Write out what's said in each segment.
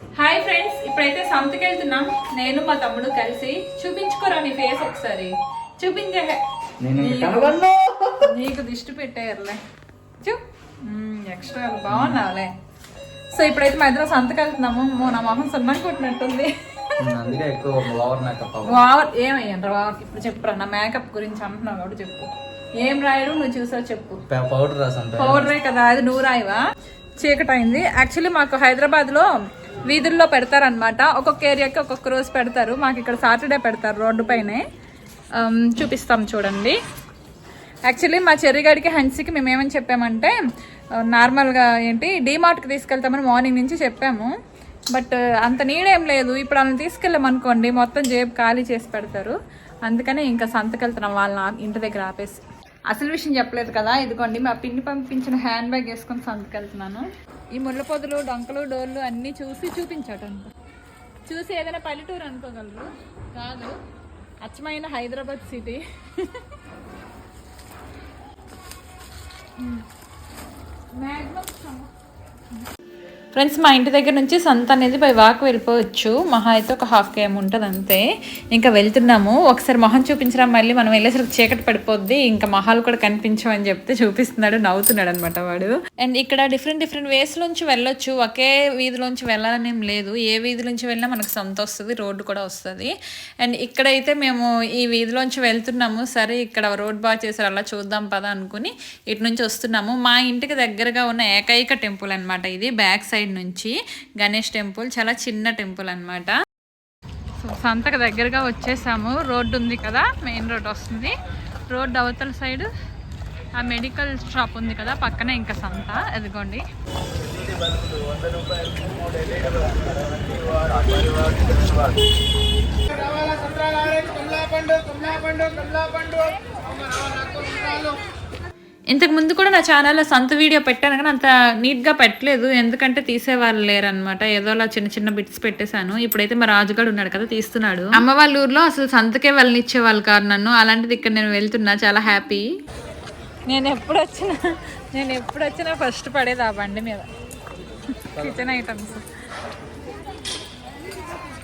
Hi friends ఇప్పుడైతే సంతకి వెళ్తున్నాం. నేను మా తమ్ముడు కలిసి చూపించుకోరా నీ ఫేస్ ఒకసారి. చూపించే. నీకు దిష్టి పెట్టేయర్లే చూ. ఎక్స్ట్రా బాగున్నావులే. సో ఇప్పుడైతే మా ఇద్దరం సంతకి వెళ్తున్నాము. మో నా మొహం సున్నం కొట్టినట్టుంది. వావర్ ఇప్పుడు చెప్పురా నా మేకప్ గురించి అంటున్నావు కాబట్టి చెప్పు. ఏం రాయడు నువ్వు చూసావు చెప్పు. పౌడర్ పౌడరే కదా అది నువ్వు రాయవా? చీకటి అయింది యాక్చువల్లీ మాకు హైదరాబాద్లో వీధుల్లో పెడతారనమాట ఒక్కొక్క ఏరియాకి ఒక్కొక్క రోజు పెడతారు. మాకు ఇక్కడ సాటర్డే పెడతారు రోడ్డు పైనే. చూపిస్తాం చూడండి. యాక్చువల్లీ మా చెర్రిగాడికి హన్సీకి మేము ఏమని చెప్పామంటే నార్మల్గా ఏంటి డీమార్ట్కి తీసుకెళ్తామని మార్నింగ్ నుంచి చెప్పాము. బట్ అంత నీడేం లేదు. ఇప్పుడు వాళ్ళని తీసుకెళ్ళామనుకోండి మొత్తం జేబు ఖాళీ చేసి పెడతారు. అందుకనే ఇంకా సంతకెళ్తున్నాం వాళ్ళని ఇంటి దగ్గర ఆపేసి. అసలు విషయం చెప్పలేదు కదా. ఇదిగోండి మా పిన్ని పంపించిన హ్యాండ్ బ్యాగ్ వేసుకొని సంతకెళ్తున్నాను ఈ ముళ్ళ పొదలు డొంకలు డోర్లు అన్నీ చూసి చూపించాడు అనుకో చూసి ఏదైనా పల్లెటూరు అనుకోగలరు? కాదు అచ్చమైన హైదరాబాద్ సిటీ. ఫ్రెండ్స్ మా ఇంటి దగ్గర నుంచి సంత అనేది బై వాక్ వెళ్ళిపోవచ్చు. మహా అయితే ఒక హాఫ్ కేఎం ఉంటుంది అంతే. ఇంకా వెళ్తున్నాము. ఒకసారి మొహం చూపించరా. మళ్ళీ మనం వెళ్ళేసరికి చీకటి పడిపోద్ది. ఇంకా మొహాలు కూడా కనిపించమని చెప్తే చూపిస్తున్నాడు. నవ్వుతున్నాడు అనమాట వాడు. అండ్ ఇక్కడ డిఫరెంట్ డిఫరెంట్ వేస్ నుంచి వెళ్ళొచ్చు. ఒకే వీధిలోంచి వెళ్ళాలనేం లేదు. ఏ వీధి నుంచి వెళ్ళినా మనకు సంత వస్తుంది. రోడ్డు కూడా వస్తుంది. అండ్ ఇక్కడైతే మేము ఈ వీధిలోంచి వెళ్తున్నాము. సరే ఇక్కడ రోడ్ బాగా చేశారు. అలా చూద్దాం పదా అనుకుని ఇటు నుంచి వస్తున్నాము. మా ఇంటికి దగ్గరగా ఉన్న ఏకైక టెంపుల్ అన్నమాట ఇది. బ్యాక్ సైడ్ నుంచి గణేష్ టెంపుల్ చాలా చిన్న టెంపుల్ అన్నమాట. సో సంతకు దగ్గరగా వచ్చేసాము. రోడ్డు ఉంది కదా మెయిన్ రోడ్ వస్తుంది. రోడ్డు అవతల సైడ్ ఆ మెడికల్ షాప్ ఉంది కదా పక్కనే ఇంకా సంత. ఎదుగోండి ఇంతకు ముందు కూడా నా ఛానల్లో సంత వీడియో పెట్టాను కానీ అంత నీట్గా పెట్టలేదు. ఎందుకంటే తీసేవాళ్ళు లేరనమాట ఏదో అలా చిన్న చిన్న బిట్స్ పెట్టేశాను. ఇప్పుడైతే మా రాజుగాడు ఉన్నాడు కదా తీస్తున్నాడు. అమ్మ వాళ్ళ ఊర్లో అసలు సంతకే వెళ్ళనిచ్చే వాళ్ళు కాదు నన్ను. అలాంటిది ఇక్కడ నేను వెళ్తున్నా. చాలా హ్యాపీ నేను ఎప్పుడు వచ్చినా నేను ఎప్పుడు వచ్చినా ఫస్ట్ పడేది ఆ బండి మీద. కిచెన్ ఐటమ్స్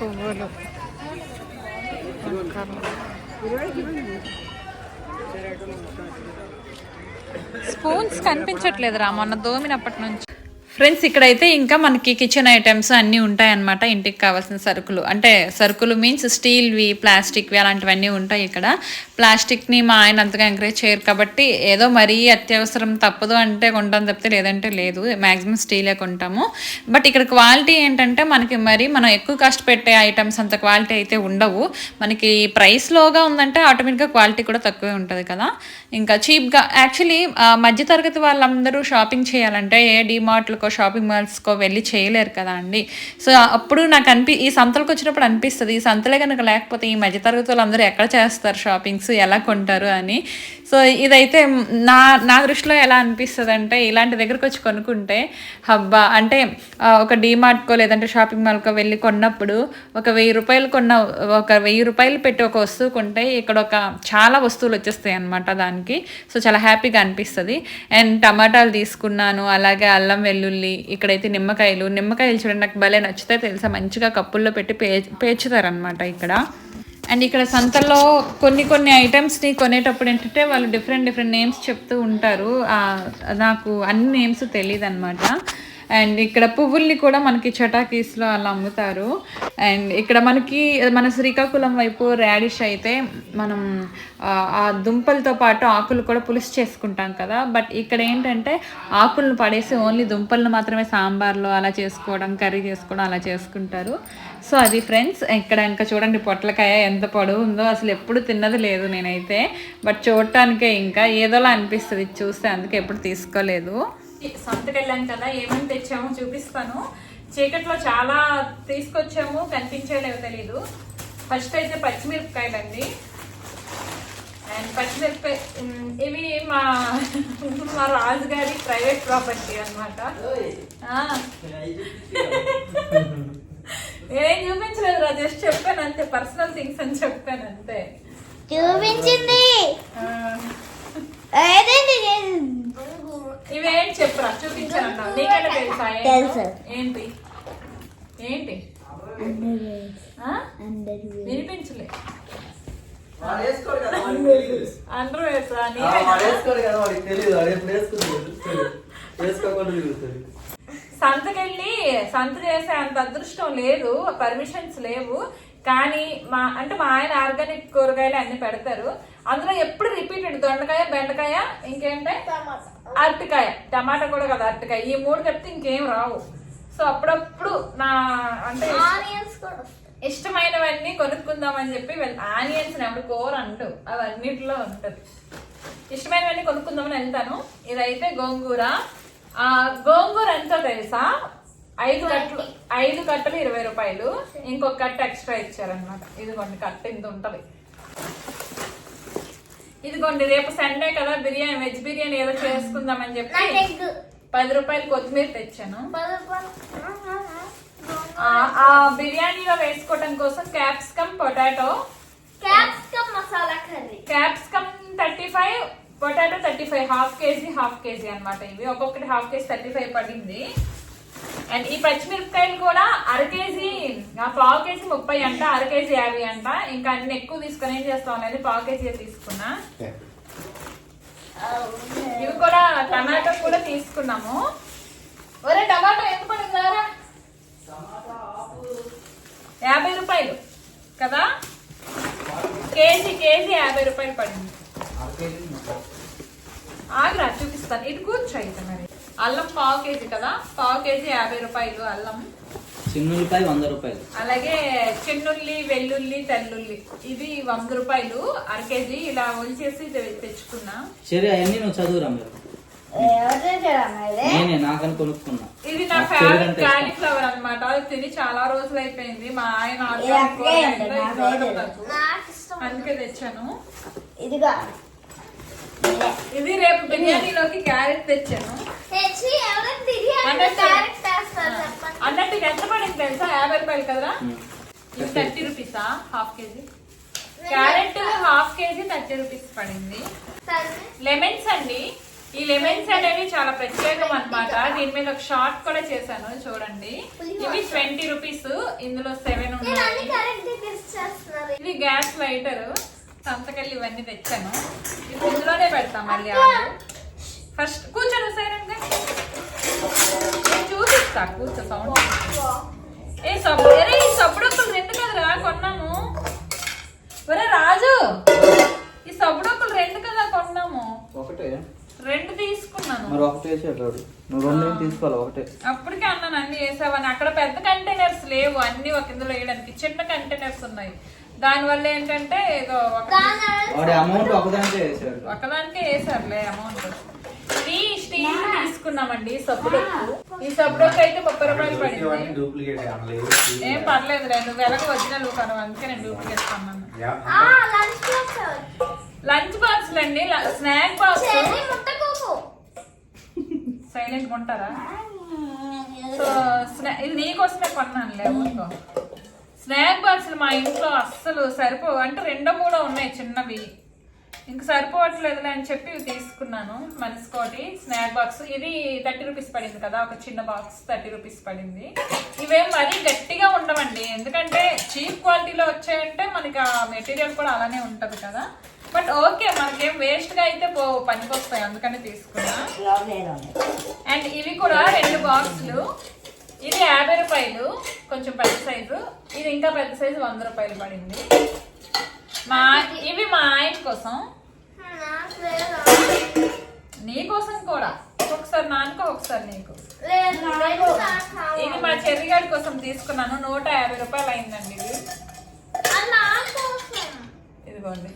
పువ్వులు. స్పూన్స్ కనిపించట్లేదురా మొన్న దోమినప్పటి నుంచి. ఫ్రెండ్స్ ఇక్కడైతే ఇంకా మనకి కిచెన్ ఐటమ్స్ అన్నీ ఉంటాయన్నమాట. ఇంటికి కావాల్సిన సరుకులు. అంటే సరుకులు మీన్స్ స్టీల్వి ప్లాస్టిక్వి అలాంటివన్నీ ఉంటాయి ఇక్కడ. ప్లాస్టిక్ని మా ఆయన అంతగా ఎంకరేజ్ చేయరు కాబట్టి ఏదో మరీ అత్యవసరం తప్పదు అంటే కొంటాం తప్పితే లేదంటే లేదు. మ్యాక్సిమం స్టీలే కొంటాము. బట్ ఇక్కడ క్వాలిటీ ఏంటంటే మనకి మరి మనం ఎక్కువ కష్టపెట్టే ఐటమ్స్ అంత క్వాలిటీ అయితే ఉండవు. మనకి ప్రైస్ లోగా ఉందంటే ఆటోమేటిక్గా క్వాలిటీ కూడా తక్కువే ఉంటుంది కదా. ఇంకా చీప్గా యాక్చువల్లీ మధ్యతరగతి వాళ్ళందరూ షాపింగ్ చేయాలంటే ఏ డిమార్ట్లకో షాపింగ్ మాల్స్కో వెళ్ళి చేయలేరు కదా అండి. సో అప్పుడు నాకు అనిపి ఈ సంతలకు వచ్చినప్పుడు అనిపిస్తుంది ఈ సంతలే కనుక లేకపోతే ఈ మధ్యతరగతి వాళ్ళందరూ ఎక్కడ చేస్తారు షాపింగ్స్ ఎలా కొంటారు? అని. సో ఇదైతే నా నా దృష్టిలో ఎలా అనిపిస్తుంది అంటే ఇలాంటి దగ్గరకు వచ్చి కొనుక్కుంటే హబ్బా అంటే ఒక డీమార్ట్కో లేదంటే షాపింగ్ మాల్కో వెళ్ళి కొన్నప్పుడు ఒక వెయ్యి రూపాయలు కొన్న ఒక వెయ్యి రూపాయలు పెట్టి ఒక వస్తువు కొంటే ఇక్కడ ఒక చాలా వస్తువులు వచ్చేస్తాయి అనమాట దానికి. సో చాలా హ్యాపీగా అనిపిస్తుంది. అండ్ టమాటాలు తీసుకున్నాను అలాగే అల్లం వెల్లుల్లి ఇక్కడైతే నిమ్మకాయలు. నిమ్మకాయలు చూడండి నాకు భలే నచ్చితే తెలుసా? మంచిగా కప్పుల్లో పెట్టి పే పేర్చుతారనమాట ఇక్కడ. అండ్ ఇక్కడ సంతల్లో కొన్ని కొన్ని ఐటమ్స్ని కొనేటప్పుడు ఏంటంటే వాళ్ళు డిఫరెంట్ డిఫరెంట్ నేమ్స్ చెప్తూ ఉంటారు. నాకు అన్ని నేమ్స్ తెలియదు అనమాట అండ్ ఇక్కడ పువ్వుల్ని కూడా మనకి చటాకీస్లో అలా అమ్ముతారు. అండ్ ఇక్కడ మనకి మన శ్రీకాకుళం వైపు ర్యాడిష్ అయితే మనం ఆ దుంపలతో పాటు ఆకులు కూడా పులుసు చేసుకుంటాం కదా. బట్ ఇక్కడ ఏంటంటే ఆకులను పడేసి ఓన్లీ దుంపలను మాత్రమే సాంబార్లో అలా చేసుకోవడం కర్రీ చేసుకోవడం అలా చేసుకుంటారు. సో అది ఫ్రెండ్స్ ఇక్కడ ఇంకా చూడండి పొట్లకాయ ఎంత పొడవు ఉందో అసలు ఎప్పుడు తిన్నది లేదు నేనైతే. బట్ చూడటానికే ఇంకా ఏదోలా అనిపిస్తుంది చూస్తే అందుకే ఎప్పుడు తీసుకోలేదు. సంతకి వెళ్ళాను కదా ఏమేమి తెచ్చామో చూపిస్తాను. చీకట్లో చాలా తీసుకొచ్చాము కనిపించేలేవో తెలీదు. ఫస్ట్ అయితే పచ్చిమిరపకాయలండి. అండ్ పచ్చిమిరపకాయ ఉమ్, ఇవి మా మా రాజుగారి ప్రైవేట్ ప్రాపర్టీ అనమాట ఏం చూపించలేదు రా జస్ట్ చెప్పాను అంతే పర్సనల్ థింగ్స్ అని చెప్పాను అంతే చూపించింది ఆ, ఏదండి ఇవేంటి చెప్పురా చూపించాను నీకెలా తెలుసా ఏంటో? తెలుసు. ఏంటి ఏంటి ఆ? వినిపించలే వాడు వేసుకోడు కదా, వాడికి తెలీదు. అందరూ వేసా ఆ, వాడు వేసుకోడు కదా వాడికి తెలియదు వాడు ఎప్పుడు వేసుకుంటాడు చూస్తాడు. వేసుకోకుండా తిరుగుతాడు సంతకెళ్ళి సంత చేసే అంత అదృష్టం లేదు పర్మిషన్స్ లేవు. కానీ మా అంటే మా ఆయన ఆర్గానిక్ కూరగాయలు అన్ని పెడతారు. అందులో ఎప్పుడు రిపీటెడ్ దొండకాయ బెండకాయ ఇంకేంటే? అరటికాయ. టమాటా కూడా కదా అరటికాయ. ఈ మూడు చెప్తే ఇంకేం రావు. సో అప్పుడప్పుడు నా అంటే ఆనియన్స్ కూడా ఇష్టమైనవన్నీ కొనుక్కుందామని చెప్పి ఆనియన్స్ ఎప్పుడు కూర అంటూ అవన్నిటిలో ఉంటుంది. ఇష్టమైనవన్నీ కొనుక్కుందామని వెళ్తాను. ఇదైతే గోంగూర. గోంగూర ఎంతో తెలుసా? ఐదు కట్టలు ఐదు కట్టలు ఇరవై రూపాయలు. ఇంకొక కట్ట ఎక్స్ట్రా ఇచ్చారనమాట ఇదిగోండి కట్ట ఇంత ఉంటది. ఇదిగోండి రేపు సండే కదా బిర్యానీ వెజ్ బిర్యానీ ఏదో చేసుకుందామని చెప్పి నాకు ఎగ్ పది రూపాయలు కొత్తిమీర తెచ్చాను. ఆ బిర్యానీలో వేసుకోవడం కోసం capsicum potato capsicum masala curry capsicum thirty five potato thirty five half kg half kg అన్నమాట ఇవి. ఒక్కొక్కటి హాఫ్ కేజీ థర్టీ ఫైవ్ పడింది. అండ్ ఈ పచ్చిమిరపకాయలు కూడా అర కేజీ ఆ పావు కేజీ ముప్పై అంట అర కేజీ యాభై అంట. ఇంకా అన్ని ఎక్కువ తీసుకొని ఏం చేస్తాం అనేది పావు కేజీ తీసుకున్నా. ఇవి కూడా టమాటో కూడా తీసుకున్నాము. ఒరే టమాటో ఎంత పడిందారా యాభై రూపాయలు కదా? కేజీ కేజీ యాభై రూపాయలు పడింది. ఆగ్రా చూపిస్తాను. ఇటు కూర్చో అయితే మరి. అల్లం పావు కేజీ కదా? పావు కేజీ యాభై రూపాయలు అల్లం. చిన్నులపై వంద రూపాయలు. అలాగే చెన్నుల్లి వెల్లుల్లి తెల్లుల్లి. ఇది వంద రూపాయలు అర కేజీ. ఇలా ఒలిచేసి తె- తెచ్చుకున్నా. సరే అవన్నీ నువ్వు చదువురా మీరు. ఇది నేనే నాకని కొనుక్కున్నా. ఇది నా ఫేవరెట్. కాలీఫ్లవర్ అన్నమాట. అది తిని చాలా రోజులు అయిపోయింది. మా ఆయన అందుకే తెచ్చాను. ఇదిగో. ఇదే. రేపు బిర్యానీలోకి క్యారెట్ తెచ్చాను. అన్నట్టు- ఎంత పడింది తెలుసా? యాభై రూపాయలు కదా ఉమ్. ఇది thirty రూపీసా half kg? Carrot half kg thirty rupees పడింది. సరే. లెమన్స్ అండి. ఈ లెమన్స్ అనేవి చాలా ప్రత్యేకం అన్నమాట. దీని మీద ఒక షార్ట్ కూడా చేశాను చూడండి. ఇవి ట్వంటీ రూపీస్. ఇందులో సెవెన్ ఉన్నాయి. ఇది గ్యాస్ లైటర్ సంతకెళ్ళి ఇవన్నీ తెచ్చాను. ఇది ఇందులోనే పెడతాం మళ్ళీ ఫస్ట్ కూర్చొని సైలెంట్ కూర్చో సౌండ్ ఏ సబ్బు అరే ఈ సబ్బు డబ్బులు రెండు కదరా కొన్నాము. ఒరే రాజు ఈ సబ్బు డబ్బులు రెండు కదా కొన్నాము. ఒకటే. రెండు తీసుకున్నాను. మరి ఒకటే వాడు. నువ్వు రెండు ఏం తీసుకోవాలి ఒకటే. అప్పటికే అన్నాను అన్ని వేసావని అక్కడ పెద్ద కంటైనర్స్ లేవు. అన్ని ఒక ఇందులో వేయడానికి చిన్న కంటైనర్స్ ఉన్నాయి. దానివల్ల ఏంటంటే ఏదో ఒక వాడి అమౌంట్ ఒకదానికే వేసాడు ఒకదానికే వేసారులే అమౌంట్ ఇది తీసుకున్నామండి సబ్బుడొక్కు ఈ సబ్బుడొక్కు అయితే ముప్పై రూపాయలు పడింది. డూప్లికేట్ ఏం పర్లేదు నువ్వు వెనక ఒరిజినల్ కను అందుకే నేను డూప్లికేట్ కొన్నాను లంచ్ బాక్స్ అండి స్నాక్ బాక్స్. సైలెంట్ ఉంటారా సో స్నా- ఇది నీకోసమే కొన్నాను లేవుకో స్నాక్ బాక్స్లు మా ఇంట్లో అస్సలు సరిపో అంటే రెండో మూడో ఉన్నాయి చిన్నవి. ఇంక సరిపోవట్లేదులే అని చెప్పి ఇవి తీసుకున్నాను మనసుకోటి స్నాక్ బాక్స్. ఇది థర్టీ రూపీస్ పడింది కదా ఒక చిన్న బాక్స్ థర్టీ రూపీస్ పడింది. ఇవేం మరీ గట్టిగా ఉండవండి ఎందుకంటే చీప్ క్వాలిటీలో వచ్చాయంటే మనకి ఆ మెటీరియల్ కూడా అలానే ఉంటుంది కదా. బట్ ఓకే మనకేం వేస్ట్గా అయితే పో పనికి వస్తాయి అందుకని తీసుకున్నా. అండ్ ఇవి కూడా రెండు బాక్సులు. ఇది యాభై రూపాయలు కొంచెం పెద్ద సైజు. ఇది ఇంకా పెద్ద సైజు వంద రూపాయలు పడింది. మా ఇవి మా ఆయన కోసం నీ కోసం కూడా. ఒకసారి నాన్నకో ఒకసారి నీకు. ఇది మా చెర్రిగాడి కోసం తీసుకున్నాను. నూట యాభై రూపాయలు అయిందండి ఇది. ఇదిగోండి.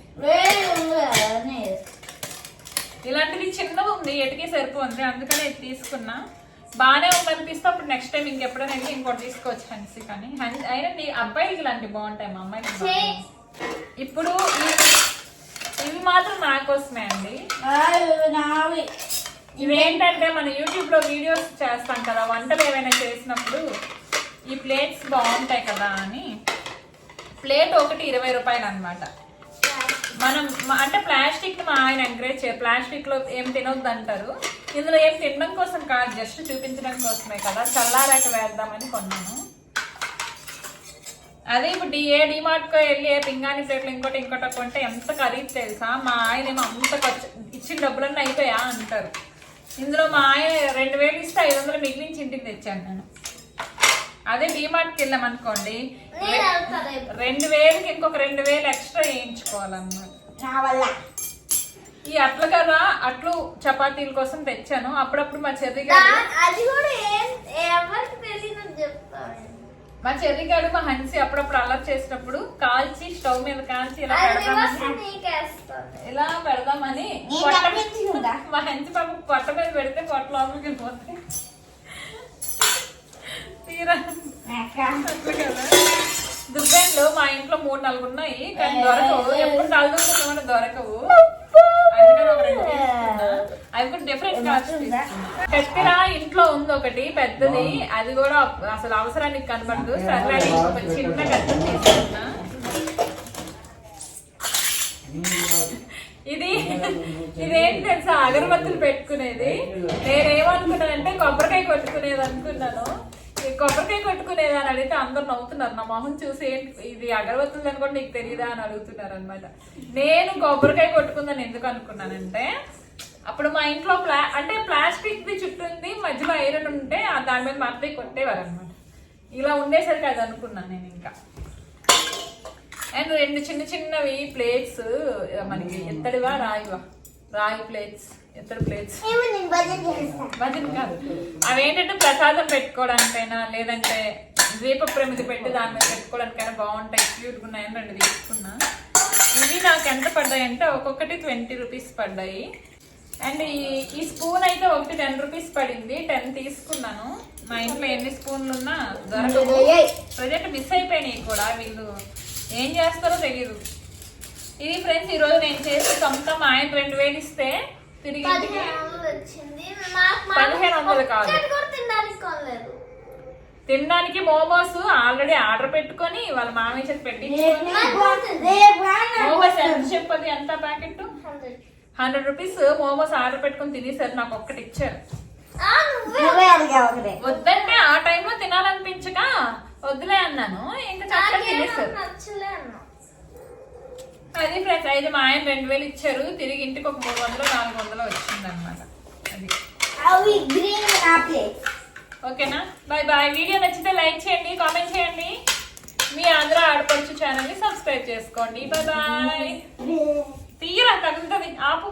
ఇలాంటిది చిన్నది ఉంది ఎటుకే సరిపోతుంది అందుకనే ఇది తీసుకున్నా. బాగానే ఉందనిపిస్తే అప్పుడు నెక్స్ట్ టైం ఇంకెప్పుడైనా వెళ్ళి ఇంకోటి తీసుకోవచ్చు హన్సీ కానీ. అయినా నీ అబ్బాయిలకి ఇలాంటివి బాగుంటాయి మా. బాగుంటాయి. ఇప్పుడు ఈ- ఇవి మాత్రం నా కోసమే అండి. నావి. ఇవేంటంటే మన యూట్యూబ్లో వీడియోస్ చేస్తాం కదా వంటలు ఏమైనా చేసినప్పుడు ఈ ప్లేట్స్ బాగుంటాయి కదా అని. ప్లేట్ ఒకటి ఇరవై రూపాయలు అన్నమాట. మనం అంటే ప్లాస్టిక్ని మా ఆయన ఎంకరేజ్ చేయ ప్లాస్టిక్లో ఏం తినొద్దు అంటారు. ఇందులో ఏం తినడం కోసం కాదు జస్ట్ చూపించడం కోసమే కదా చల్లారాక వేద్దామని కొన్నాను. అదే ఇప్పుడు ఏ డిమార్ట్కో వెళ్ళి ఏ పింగాణి ప్లేట్లు ఇంకోటి ఇంకోటి కొంటే ఎంత ఖరీదు తెలుసా? మా ఆయన ఏమో అంత ఖర్చు ఇచ్చిన డబ్బులన్నీ అయిపోయా అంటారు. ఇందులో మా ఆయన రెండు వేలు ఇస్తే ఐదు వందలు మిగిలించి ఇంటికి తెచ్చాను నేను. అదే డిమార్ట్కి వెళ్ళాం అనుకోండి. రెండు వేలకి ఇంకొక రెండు వేలు ఎక్స్ట్రా వేయించుకోవాలన్నమాట ఈ అట్ల కర్ర అట్లు చపాతీల కోసం తెచ్చాను. అప్పుడప్పుడు మా చెర్రి గారు దా- అది కూడా ఏం ఎవరికి తెలియదు చెప్తాను మా చెర్రి గారు మా హన్సి అప్పుడప్పుడు అలర్ట్ చేసినప్పుడు కాల్చి స్టవ్ మీద కాల్చి ఇలా పెడదామని ఇలా పెడదామని. మా హెంచి పాప పొట్ట మీద పెడితే పొట్ట లోపలికి వెళ్ళిపోతాయి తీరా. దుబ్బెండ్లు మా ఇంట్లో మూడు నాలుగు ఉన్నాయి కానీ దొరకవు. ఎప్పుడు తలదూసుకున్నామంటే దొరకవు అందుకని ఒక రెండు తీసుకున్నా. అవి కూడా డిఫరెంట్ కాస్ట్ కత్తిర ఇంట్లో ఉంది ఒకటి పెద్దది. అది కూడా అసలు అవసరానికి కనబడదు. సరే చిన్న కత్తి తీసుకున్నా. ఇది ఇదేంటి తెలుసా? అగరబత్తులు పెట్టుకునేది. నేనేమనుకున్నానంటే కొబ్బరికాయ కొట్టుకునేది అనుకున్నాను. కొబ్బరికాయ కొట్టుకునేది అని అడిగితే అందరు నవ్వుతున్నారు. నా మొహం చూసి ఇది అగరబత్తులు అని కూడా నీకు తెలియదా అని అడుగుతున్నారు అనమాట నేను కొబ్బరికాయ కొట్టుకుందని ఎందుకు అనుకున్నానంటే అప్పుడు మా ఇంట్లో ప్లా అంటే ప్లాస్టిక్ ది చుట్టూ ఉంది మధ్యలో ఐరన్ ఉంటే ఆ దాని మీద మట్టి కొట్టేవారు అనమాట ఇలా ఉండేసరికి అది అనుకున్నాను నేను ఇంకా. అండ్ రెండు చిన్న చిన్నవి ప్లేట్స్ మనకి ఎత్తడివా రాయివా? రాయి ప్లేట్స్ ఎత్తడి ప్లేట్స్. భజన కాదు. అవి ఏంటంటే ప్రసాదం పెట్టుకోవడానికైనా లేదంటే దీప ప్రమిది పెట్టి దాని మీద పెట్టుకోవడానికైనా బాగుంటాయి క్యూట్గా ఉన్నాయని రెండు తీసుకున్నా. ఇవి నాకు ఎంత పడ్డాయి అంటే ఒక్కొక్కటి ట్వంటీ రూపీస్ పడ్డాయి. అండ్ ఈ ఈ స్పూన్ అయితే ఒకటి టెన్ రూపీస్ పడింది. టెన్ తీసుకున్నాను. మా ఇంట్లో ఎన్ని స్పూన్లు ఉన్నా దొరకవు. ప్రజెంట్ మిస్ అయిపోయినాయి కూడా. వీళ్ళు ఏం చేస్తారో తెలియదు ఇది ఫ్రెండ్స్ ఈరోజు నేను చేసి సొంతం ఆయన రెండు వేలు ఇస్తే తిరిగి పదిహేను వందలు కాదు. తినడానికి మోమోస్ ఆల్రెడీ ఆర్డర్ పెట్టుకొని వాళ్ళ మామయ్య చేతి పెట్టి మోమోస్ ఎంత చెప్పది? ఎంత packet hundred rupees momos order పెట్టుకొని తినేసారు నాకు ఒక్కటి ఇచ్చారు. వద్దంటే ఆ టైంలో తినాలనిపించక వద్దులే అన్నాను. ఇంకా చక్కగా తినేసారు. అది ఫ్రెండ్స్ అయితే మా ఆయన రెండు వేలు ఇచ్చారు. తిరిగి ఇంటికి ఒక మూడు వందలు నాలుగు వందలు వచ్చింది అనమాట అది. అవి గ్రీన్ ఆపిల్ ఓకేనా? Bye bye. వీడియో నచ్చితే లైక్ చేయండి కామెంట్ చేయండి. మీ ఆంధ్ర ఆడపడుచు ఛానల్ని సబ్స్క్రైబ్ చేసుకోండి. Bye bye. తీయరా తగులుతుంది ఆపు.